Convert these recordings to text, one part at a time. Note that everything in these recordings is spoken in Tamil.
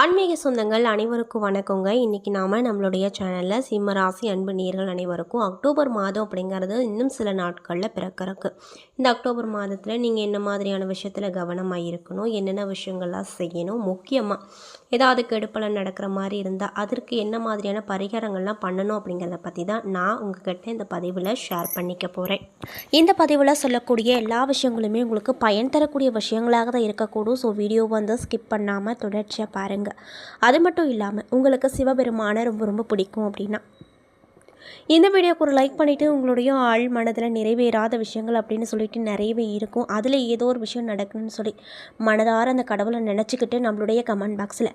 ஆன்மீக சொந்தங்கள் அனைவருக்கும் வணக்கங்க. இன்றைக்கி நாம் நம்மளுடைய சேனலில் சிம்ம ராசி அன்பு நேர்கள் அனைவருக்கும் அக்டோபர் மாதம் அப்படிங்கிறது இன்னும் சில நாட்களில் பிறக்கறக்கு. இந்த அக்டோபர் மாதத்தில் நீங்கள் என்ன மாதிரியான விஷயத்தில் கவனமாக இருக்கணும்? என்னென்ன விஷயங்கள்லாம் செய்யணும்? முக்கியமாக ஏதாவது கெடுப்பலன் நடக்கிற மாதிரி இருந்தால் அதற்கு என்ன மாதிரியான பரிகாரங்கள்லாம் பண்ணணும் அப்படிங்கிறத பற்றி தான் நான் உங்ககிட்ட இந்த பதிவில் ஷேர் பண்ணிக்க போகிறேன் இந்த பதிவில் சொல்லக்கூடிய எல்லா விஷயங்களுமே உங்களுக்கு பயன் தரக்கூடிய விஷயங்களாக தான் இருக்கக்கூடும். ஸோ வீடியோ வந்து ஸ்கிப் பண்ணாமல் தொடர்ச்சியாக பாருங்கள் அது மட்டும் இல்லாமல் உங்களுக்கு சிவபெருமானை ரொம்ப ரொம்ப பிடிக்கும் அப்படின்னா இந்த வீடியோக்கு ஒரு லைக் பண்ணிவிட்டு உங்களுடைய ஆள் மனதில் நிறைவேறாத விஷயங்கள் அப்படின்னு சொல்லிட்டு நிறையவே இருக்கும். அதில் ஏதோ ஒரு விஷயம் நடக்கணும்னு சொல்லி மனதார அந்த கடவுளை நினச்சிக்கிட்டு நம்மளுடைய கமெண்ட் பாக்ஸில்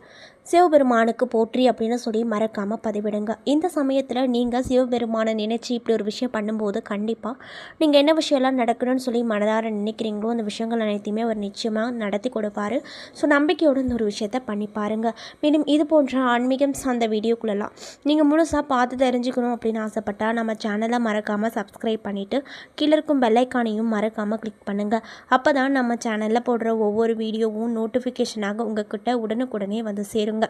சிவபெருமானுக்கு போற்றி அப்படின்னு சொல்லி மறக்காமல் பதிவிடுங்க. இந்த சமயத்தில் நீங்கள் சிவபெருமானை நினச்சி இப்படி ஒரு விஷயம் பண்ணும்போது கண்டிப்பாக நீங்கள் என்ன விஷயம்லாம் நடக்கணும்னு சொல்லி மனதார நினைக்கிறீங்களோ அந்த விஷயங்கள் அனைத்தையுமே அவர் நிச்சயமாக நடத்தி கொடுப்பார். ஸோ நம்பிக்கையோடு இந்த ஒரு விஷயத்தை பண்ணி பாருங்கள் மேலும் இது போன்ற ஆன்மீகம் சார்ந்த வீடியோக்குள்ளெல்லாம் நீங்கள் முழுசாக பார்த்து தெரிஞ்சுக்கணும் அப்படின்னா ஆசைப்பட்டால் நம்ம சேனலை மறக்காமல் சப்ஸ்கிரைப் பண்ணிவிட்டு கீழே இருக்கும் பெல்லைக்கானையும் மறக்காமல் கிளிக் பண்ணுங்கள் அப்போ தான் நம்ம சேனலில் போடுற ஒவ்வொரு வீடியோவும் நோட்டிஃபிகேஷனாக உங்கள் கிட்டே உடனுக்குடனே வந்து சேருங்க.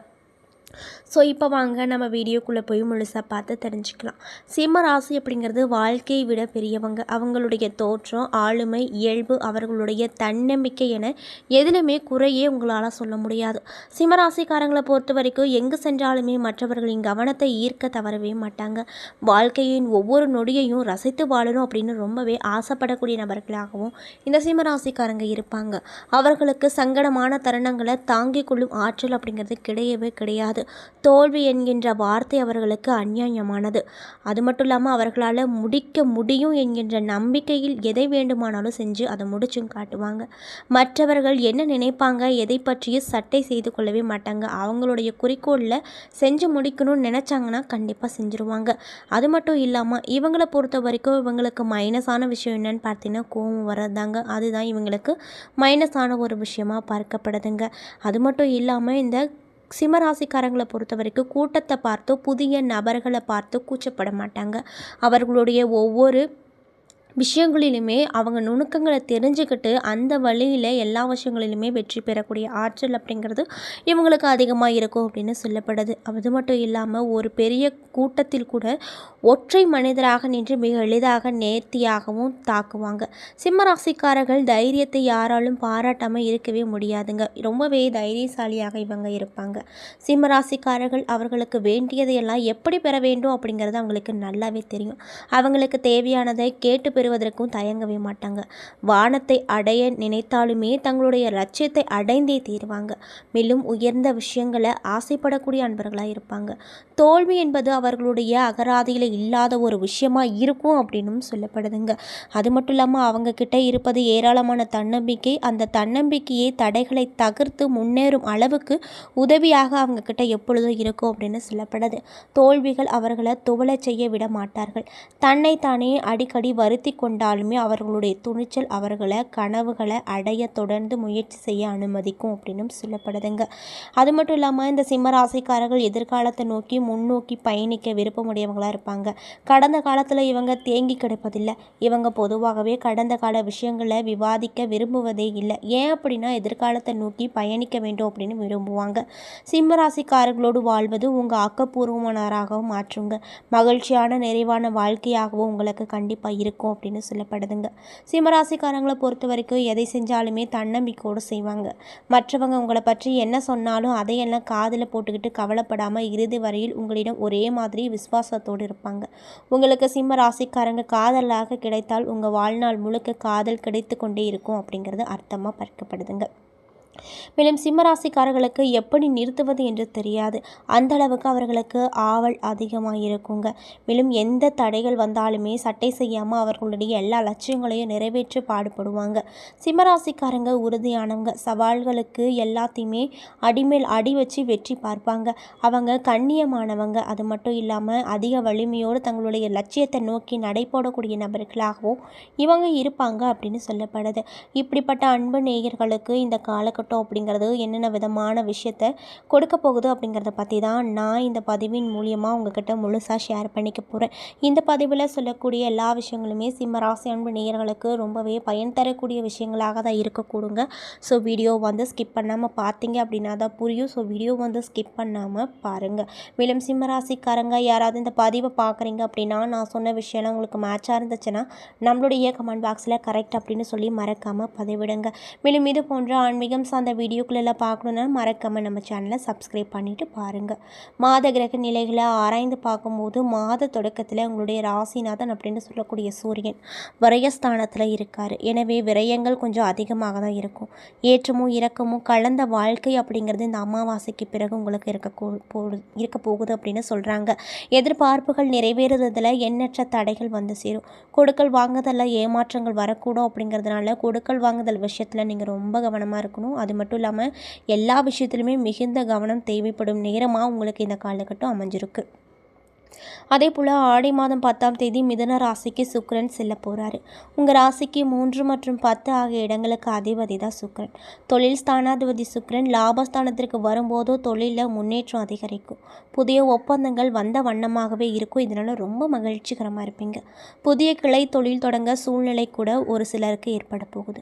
ஸோ இப்போ வாங்க நம்ம வீடியோக்குள்ளே போய் முழுசாக பார்த்து தெரிஞ்சுக்கலாம். சிம்ம ராசி அப்படிங்கிறது வாழ்க்கையை விட பெரியவங்க. அவங்களுடைய தோற்றம் ஆளுமை இயல்பு அவர்களுடைய தன்னம்பிக்கை என எதிலுமே குறையே உங்களால் சொல்ல முடியாது. சிம்மராசிக்காரங்களை பொறுத்த வரைக்கும் எங்கு சென்றாலுமே மற்றவர்களின் கவனத்தை ஈர்க்க தவறவே மாட்டாங்க. வாழ்க்கையின் ஒவ்வொரு நொடியையும் ரசித்து வாழணும் அப்படின்னு ரொம்பவே ஆசைப்படக்கூடிய நபர்களாகவும் இந்த சிம்மராசிக்காரங்க இருப்பாங்க. அவர்களுக்கு சங்கடமான தருணங்களை தாங்கிக் கொள்ளும் ஆற்றல் அப்படிங்கிறது கிடையவே கிடையாது. தோல்வி என்கின்ற வார்த்தை அவர்களுக்கு அந்நியாயமானது அது மட்டும் இல்லாமல் அவர்களால் முடிக்க முடியும் என்கின்ற நம்பிக்கையில் எதை வேண்டுமானாலும் செஞ்சு அதை முடிச்சும் காட்டுவாங்க. மற்றவர்கள் என்ன நினைப்பாங்க? எதை பற்றியும் சட்டை செய்து கொள்ளவே மாட்டாங்க. அவங்களுடைய குறிக்கோளில் செஞ்சு முடிக்கணும்னு நினச்சாங்கன்னா கண்டிப்பாக செஞ்சுருவாங்க. அது மட்டும் இல்லாமல் இவங்களை பொறுத்த வரைக்கும் இவங்களுக்கு மைனஸான விஷயம் என்னன்னு பார்த்தீங்கன்னா கோவம் வர்றதாங்க அதுதான் இவங்களுக்கு மைனஸான ஒரு விஷயமாக பார்க்கப்படுதுங்க. அது மட்டும் இல்லாமல் இந்த சிம்மராசிக்காரங்களை பொறுத்த வரைக்கும் கூட்டத்தை பார்த்தோ புதிய நபர்களை பார்த்தோ கூச்சப்பட மாட்டாங்க. அவர்களுடைய ஒவ்வொரு விஷயங்களிலுமே அவங்க நுணுக்கங்களை தெரிஞ்சுக்கிட்டு அந்த வழியில் எல்லா விஷயங்களிலுமே வெற்றி பெறக்கூடிய ஆற்றல் அப்படிங்கிறது இவங்களுக்கு அதிகமாக இருக்கும் அப்படின்னு சொல்லப்படுது. அது மட்டும் இல்லாமல் ஒரு பெரிய கூட்டத்தில் கூட ஒற்றை மனிதராக நின்று மிக எளிதாக நேர்த்தியாகவும் தாக்குவாங்க. சிம்மராசிக்காரர்கள் தைரியத்தை யாராலும் பாராட்டாமல் இருக்கவே முடியாதுங்க. ரொம்பவே தைரியசாலியாக இவங்க இருப்பாங்க. சிம்மராசிக்காரர்கள் அவர்களுக்கு வேண்டியதையெல்லாம் எப்படி பெற வேண்டும் அப்படிங்கிறது அவங்களுக்கு நல்லாவே தெரியும். அவங்களுக்கு தேவையானதை கேட்டு ஏறுவதற்கும் தயங்கவே மாட்டாங்க. வானத்தை அடைய நினைத்தாலுமே தங்களுடைய லட்சியத்தை அடைந்தே தீருவாங்க. மேலும் உயர்ந்த விஷயங்களை ஆசைப்படக்கூடிய அன்பர்களாக இருப்பாங்க. தோல்வி என்பது அவர்களுடைய அகராதியில் இல்லாத ஒரு விஷயமா இருக்கும் அப்படின்னும் சொல்லப்படுதுங்க. அது மட்டும் இல்லாமல் அவங்க கிட்ட இருப்பது ஏராளமான தன்னம்பிக்கை அந்த தன்னம்பிக்கையை தடைகளை தகர்த்து முன்னேறும் அளவுக்கு உதவியாக அவங்க கிட்ட எப்பொழுதும் இருக்கும் அப்படின்னு சொல்லப்படுது. தோல்விகள் அவர்களை துவளச் செய்ய விட மாட்டார்கள். தன்னைத்தானே அடிக்கடி வருத்தி கொண்டாலுமே அவர்களுடைய துணிச்சல் அவர்களை கனவுகளை அடைய தொடர்ந்து முயற்சி செய்ய அனுமதிக்கும் அப்படின்னும் சொல்லப்படுதுங்க. அது மட்டும் இல்லாமல் இந்த சிம்மராசிக்காரர்கள் எதிர்காலத்தை நோக்கி முன்னோக்கி பயணிக்க விருப்பமுடையவங்களாக இருப்பாங்க. கடந்த காலத்தில் இவங்க தேங்கி கிடப்பதில்லை. இவங்க பொதுவாகவே கடந்த கால விஷயங்களை விவாதிக்க விரும்புவதே இல்லை. ஏன் அப்படின்னா எதிர்காலத்தை நோக்கி பயணிக்க வேண்டும் அப்படின்னு விரும்புவாங்க. சிம்மராசிக்காரர்களோடு வாழ்வது உங்கள் ஆக்கப்பூர்வமானவராகவும் மாற்றுங்க. மகிழ்ச்சியான நிறைவான வாழ்க்கையாகவும் உங்களுக்கு கண்டிப்பாக இருக்கும். அப்படின்னு சொல்லப்படுதுங்க. சிம்மராசிக்காரங்களை பொறுத்த வரைக்கும் எதை செஞ்சாலுமே தன்னம்பிக்கையோடு செய்வாங்க. மற்றவங்க உங்களை பற்றி என்ன சொன்னாலும் அதையெல்லாம் காதில் போட்டுக்கிட்டு கவலைப்படாமல் இறுதி வரையில் உங்களிடம் ஒரே மாதிரி விசுவாசத்தோடு இருப்பாங்க. உங்களுக்கு சிம்ம ராசிக்காரங்க காதலாக கிடைத்தால் உங்கள் வாழ்நாள் முழுக்க காதல் கிடைத்து கொண்டே இருக்கும் அப்படிங்கிறது அர்த்தமாக பார்க்கப்படுதுங்க. மேலும் சிம்மராசிக்காரர்களுக்கு எப்படி நிறுத்துவது என்று தெரியாது. அந்த அளவுக்கு அவர்களுக்கு ஆவல் அதிகமாக இருக்குங்க மேலும் எந்த தடைகள் வந்தாலுமே சட்டை செய்யாமல் அவர்களுடைய எல்லா லட்சியங்களையும் நிறைவேற்றி பாடுபடுவாங்க. சிம்மராசிக்காரங்க உறுதியானவங்க. சவால்களுக்கு எல்லாத்தையுமே அடிமேல் அடி வச்சு வெற்றி பார்ப்பாங்க. அவங்க கண்ணியமானவங்க. அது மட்டும் இல்லாமல் அதிக வலிமையோடு தங்களுடைய லட்சியத்தை நோக்கி நடைபோடக்கூடிய நபர்களாகவும் இவங்க இருப்பாங்க அப்படின்னு சொல்லப்படுது. இப்படிப்பட்ட அன்பு நேயர்களுக்கு இந்த காலகட்டம் காலகட்டம் அப்படிங்கிறது என்னென்ன விதமான விஷயத்த கொடுக்க போகுது அப்படிங்கிறத பற்றி தான் நான் இந்த பதிவின் மூலியமாக உங்ககிட்ட முழுசாக ஷேர் பண்ணிக்க போகிறேன் இந்த பதிவில் சொல்லக்கூடிய எல்லா விஷயங்களுமே சிம்மராசி அன்பு நேயர்களுக்கு ரொம்பவே பயன் தரக்கூடிய விஷயங்களாக தான் இருக்கக்கூடுங்க ஸோ வீடியோ வந்து ஸ்கிப் பண்ணாமல் பார்த்தீங்க அப்படின்னா தான் புரியும். ஸோ வீடியோ வந்து ஸ்கிப் பண்ணாமல் பாருங்கள் மேலும் சிம்மராசிக்காரங்க யாராவது இந்த பதிவை பார்க்குறீங்க அப்படின்னா நான் சொன்ன விஷயம்லாம் உங்களுக்கு மேட்சாக இருந்துச்சுன்னா நம்மளுடைய கமெண்ட் பாக்ஸில் கரெக்ட் அப்படின்னு சொல்லி மறக்காமல் பதிவிடுங்க. மேலும் இது போன்ற ஆன்மீகம் அந்த வீடியோக்குள்ளெல்லாம் பார்க்கணுன்னா மறக்காமல் நம்ம சேனலை சப்ஸ்கிரைப் பண்ணிவிட்டு பாருங்கள் மாத கிரக நிலைகளை ஆராய்ந்து பார்க்கும்போது மாத தொடக்கத்தில் உங்களுடைய ராசிநாதன் அப்படின்னு சொல்லக்கூடிய சூரியன் விரயஸ்தானத்தில் இருக்கார். எனவே விரயங்கள் கொஞ்சம் அதிகமாக தான் இருக்கும். ஏற்றமும் இறக்கமும் கலந்த வாழ்க்கை அப்படிங்கிறது இந்த அமாவாசைக்கு பிறகு உங்களுக்கு இருக்க கூ- இருக்க போகுது அப்படின்னு சொல்கிறாங்க எதிர்பார்ப்புகள் நிறைவேறுறதில் எண்ணற்ற தடைகள் வந்து சேரும். கொடுக்கல் வாங்குதலில் ஏமாற்றங்கள் வரக்கூடும் அப்படிங்கிறதுனால கொடுக்கல் வாங்குதல் விஷயத்தில் நீங்கள் ரொம்ப கவனமாக இருக்கணும். அது மட்டும் இல்லாமல் எல்லா விஷயத்துலையுமே மிகுந்த கவனம் தேவைப்படும் நேரமாக உங்களுக்கு இந்த காலகட்டம் அமைஞ்சிருக்கு. அதே போல் ஆடி மாதம் பத்தாம் தேதி மிதன ராசிக்கு சுக்கரன் செல்ல போகிறாரு உங்கள் ராசிக்கு மூன்று மற்றும் பத்து ஆகிய இடங்களுக்கு அதிபதி தான் சுக்கரன். தொழில் ஸ்தானாதிபதி சுக்கரன் லாபஸ்தானத்திற்கு வரும்போதோ தொழிலில் முன்னேற்றம் அதிகரிக்கும். புதிய ஒப்பந்தங்கள் வந்த வண்ணமாகவே இருக்கும். இதனால் ரொம்ப மகிழ்ச்சிகரமாக இருப்பீங்க. புதிய கிளை தொழில் தொடங்க சூழ்நிலை கூட ஒரு சிலருக்கு ஏற்பட போகுது.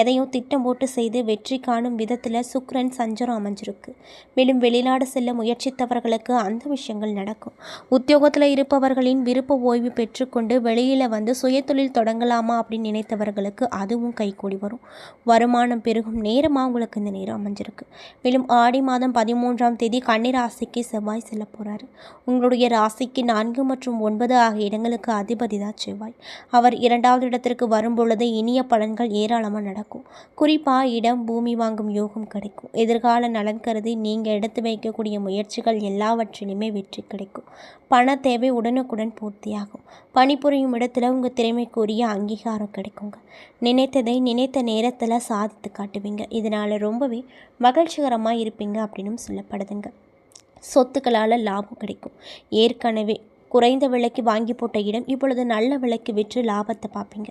எதையும் திட்டம் போட்டு செய்து வெற்றி காணும் விதத்தில் சுக்கரன் சஞ்சரம் அமைஞ்சிருக்கு. மேலும் வெளிநாடு செல்ல முயற்சித்தவர்களுக்கு அந்த விஷயங்கள் நடக்கும். உத்தியோகத்தில் இருப்பவர்களின் விருப்ப ஓய்வு பெற்றுக்கொண்டு வெளியில் வந்து சுயதொழில் தொடங்கலாமா அப்படின்னு நினைத்தவர்களுக்கு அதுவும் கைகூடி வரும். வருமானம் பெருகும் நேரமாக உங்களுக்கு இந்த நேரம் அமைஞ்சிருக்கு. மேலும் ஆடி மாதம் பதிமூன்றாம் தேதி கன்னிராசிக்கு செவ்வாய் செல்ல போகிறாரு உங்களுடைய ராசிக்கு நான்கு மற்றும் ஒன்பது ஆகிய இடங்களுக்கு அதிபதி தான் செவ்வாய். அவர் இரண்டாவது இடத்திற்கு வரும்பொழுது இனிய பலன்கள் ஏராளமாக நடக்கும். குறிப்பாக இடம் பூமி வாங்கும் யோகம் கிடைக்கும். எதிர்கால நலன் கருதி நீங்கள் எடுத்து வைக்கக்கூடிய முயற்சிகள் எல்லாவற்றிலுமே வெற்றி கிடைக்கும். பண தேவை உடனுக்குடன் பூர்த்தியாகும். பணிபுரியும் இடத்துல உங்கள் திறமைக்குரிய அங்கீகாரம் கிடைக்குங்க. நினைத்ததை நினைத்த நேரத்தில் சாதித்து காட்டுவீங்க. இதனால் ரொம்பவே மகிழ்ச்சிகரமாக இருப்பீங்க அப்படின்னும் சொல்லப்படுதுங்க. சொத்துக்களால் லாபம் கிடைக்கும். ஏற்கனவே குறைந்த விலைக்கு வாங்கி போட்ட இடம் இப்பொழுது நல்ல விலைக்கு விற்று லாபத்தை பார்ப்பீங்க.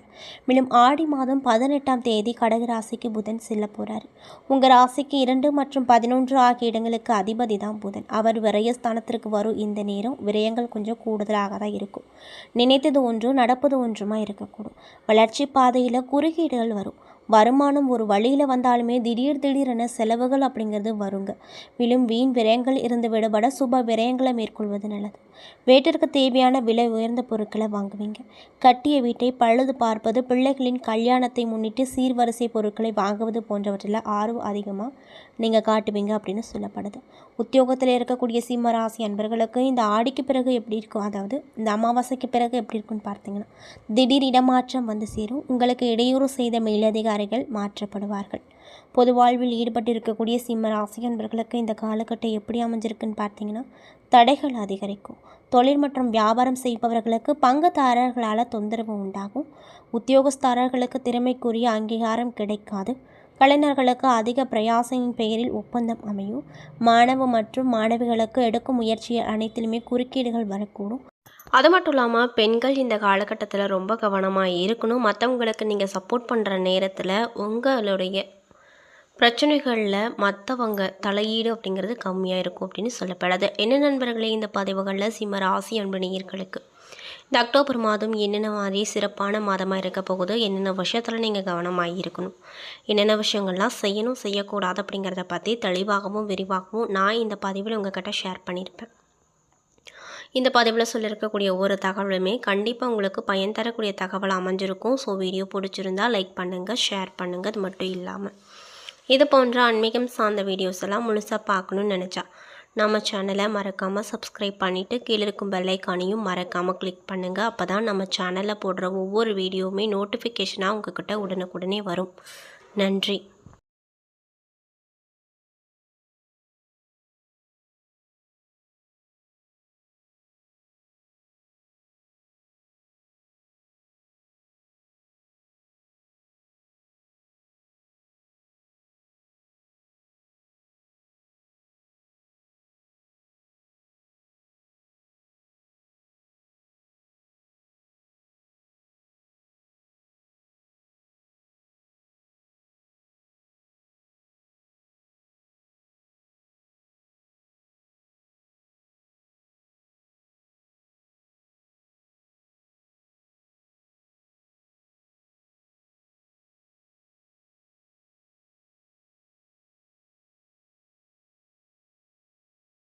மேலும் ஆடி மாதம் பதினெட்டாம் தேதி கடக ராசிக்கு புதன் செல்ல போகிறாரு உங்கள் ராசிக்கு இரண்டு மற்றும் பதினொன்று ஆகிய இடங்களுக்கு அதிபதி தான் புதன். அவர் விரயஸ்தானத்திற்கு வரும் இந்த நேரம் விரயங்கள் கொஞ்சம் கூடுதலாக தான் இருக்கும். நினைத்தது ஒன்றும் நடப்பது ஒன்றுமா இருக்கக்கூடும். வளர்ச்சி பாதையில் குறுக்கீடுகள் வரும். வருமானம் ஒரு வழியில் வந்தாலுமே திடீர் திடீரென செலவுகள் அப்படிங்கிறது வருங்க. மேலும் வீண் விரயங்கள் இருந்து விடுபட சுப விரயங்களை மேற்கொள்வது நல்லது. வீட்டிற்கு தேவையான விலை உயர்ந்த பொருட்களை வாங்குவீங்க. கட்டிய வீட்டை பழுது பார்ப்பது பிள்ளைகளின் கல்யாணத்தை முன்னிட்டு சீர்வரிசை பொருட்களை வாங்குவது போன்றவற்றில் ஆர்வம் அதிகமாக நீங்கள் காட்டுவீங்க அப்படின்னு சொல்லப்படுது. உத்தியோகத்தில் இருக்கக்கூடிய சிம்ம ராசி அன்பர்களுக்கு இந்த ஆடிக்கு பிறகு எப்படி இருக்கும்? அதாவது இந்த அமாவாசைக்கு பிறகு எப்படி இருக்கும்னு பார்த்தீங்கன்னா திடீர் இடமாற்றம் வந்து சேரும். உங்களுக்கு இடையூறு செய்த மேலதிகாரிகள் மாற்றப்படுவார்கள். பொது வாழ்வில் ஈடுபட்டு இருக்கக்கூடிய சிம்ம ராசி அன்பர்களுக்கு இந்த காலகட்டம் எப்படி அமைஞ்சிருக்குன்னு பார்த்தீங்கன்னா தடைகள் அதிகரிக்கும். தொழில் மற்றும் வியாபாரம் செய்பவர்களுக்கு பங்குதாரர்களால் தொந்தரவு உண்டாகும். உத்தியோகஸ்தாரர்களுக்கு திறமைக்குரிய அங்கீகாரம் கிடைக்காது. கலைஞர்களுக்கு அதிக பிரயாசையின் பெயரில் ஒப்பந்தம் அமையும். மாணவ மற்றும் மாணவிகளுக்கு எடுக்கும் முயற்சி அனைத்திலுமே குறுக்கீடுகள் வரக்கூடும். அது மட்டும் இல்லாமல் பெண்கள் இந்த காலகட்டத்தில் ரொம்ப கவனமாக இருக்கணும். மற்றவங்களுக்கு நீங்கள் சப்போர்ட் பண்ணுற நேரத்தில் உங்களுடைய பிரச்சனைகளில் மற்றவங்க தலையீடு அப்படிங்கிறது கம்மியாக இருக்கும் அப்படின்னு சொல்லப்படுது. என்ன நண்பர்களே இந்த பதிவுகளில் சிம்ம ராசி அன்பு நேயர்களுக்கு? இந்த அக்டோபர் மாதம் என்னென்ன மாதிரி சிறப்பான மாதமாக இருக்க போகுது? என்னென்ன விஷயத்தில் நீங்கள் கவனமாக இருக்கணும்? என்னென்ன விஷயங்கள்லாம் செய்யணும் செய்யக்கூடாது அப்படிங்கிறத பற்றி தெளிவாகவும் விரிவாகவும் நான் இந்த பதிவில் உங்ககிட்ட ஷேர் பண்ணியிருப்பேன். இந்த பதிவில் சொல்லியிருக்கக்கூடிய ஒவ்வொரு தகவலுமே கண்டிப்பாக உங்களுக்கு பயன் தரக்கூடிய தகவல் அமைஞ்சிருக்கும். ஸோ வீடியோ பிடிச்சிருந்தா லைக் பண்ணுங்கள் ஷேர் பண்ணுங்கள் அது மட்டும் இல்லாமல் இது போன்ற ஆன்மீகம் சார்ந்த வீடியோஸ் எல்லாம் முழுசாக பார்க்கணுன்னு நினச்சா நம்ம சேனலை மறக்காமல் சப்ஸ்கிரைப் பண்ணிவிட்டு கீழே இருக்கும் பெல்லைக்கானையும் மறக்காமல் கிளிக் பண்ணுங்கள் அப்போ தான் நம்ம சேனலில் போடுற ஒவ்வொரு வீடியோவுமே நோட்டிஃபிகேஷனாக உங்ககிட்ட உடனுக்குடனே வரும். நன்றி.